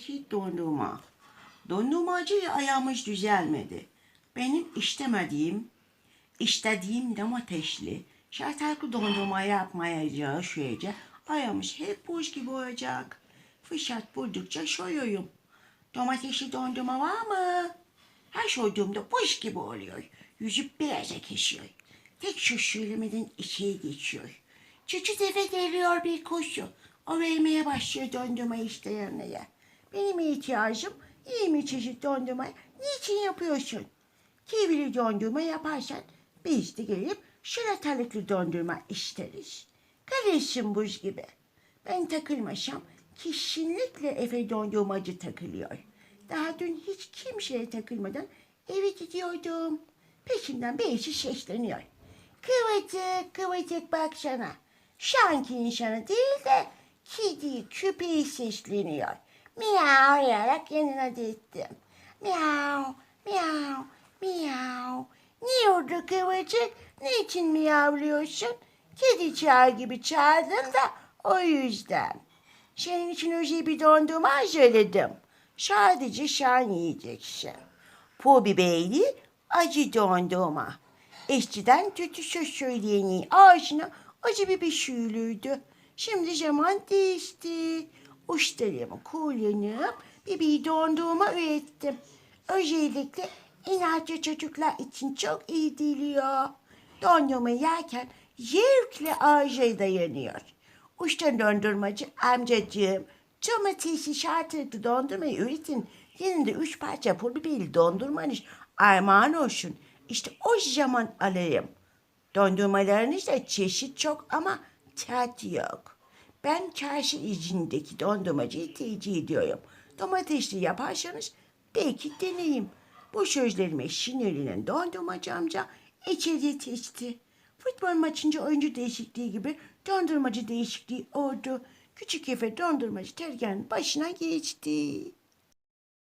çeşit dondurma. Dondurmacı ayağımız düzelmedi. Benim istemediğim, istediğim domatesli, şartlıklı dondurma yapmayacağı sürece ayağımız hep buz gibi olacak. Fırsat buldukça soyuyorum. Domatesli dondurma var mı? Her soyduğumda buz gibi oluyor. Yüzü beyaza kesiyor. Tek şu söylemeden içeri geçiyor. Çocuk eve geliyor bir koşu. O vermeye başlıyor dondurma isteyenlere. Benim ihtiyacım iyi bir çeşit dondurma. Niçin yapıyorsun? Kivili dondurma yaparsan biz de gelip şıratalıklı dondurma isteriz. Karışsın buz gibi. Ben takılmasam kesinlikle Efe dondurmacı takılıyor. Daha dün hiç kimseye takılmadan eve gidiyordum. Peşimden birisi sesleniyor. Kıvırcık kıvırcık baksana. Şanki insanı değil de kedi köpeği sesleniyor. Miyav yarak yanına gittim. Miyav, miyav, miyav. Ne oldu kıvırcık? Niçin miyavlıyorsun? Kedi çağır gibi çağırdın da o yüzden. Senin için özel bir dondurma hazırladım. Sadece sen yiyeceksin. Pul biberli acı dondurma. Eskiden kötü söz söyleyeni ağzına acı bir sürülürdü. Şimdi zaman değişti. Uçlarımı kullanıp bir dondurma ürettim. Özellikle inatçı çocuklar için çok iyi geliyor. Dondurma yerken zevkle ağza dayanıyor. Uçtan dondurmacı amcacığım domatesi şartlıklı dondurmayı üretin. Yanında üç parça pul biberli dondurmanız armağan olsun. İşte o zaman alayım. Dondurmalarınızda çeşit çok ama tat yok. Ben çarşı izindeki dondurmacıyı tercih ediyorum. Domatesli yaparsanız belki deneyim. Bu sözlerime sinirlenen dondurmacı amca içeriye geçti. Futbol maçınca oyuncu değişikliği gibi dondurmacı değişikliği oldu. Küçük Efe dondurmacı tezgahın başına geçti.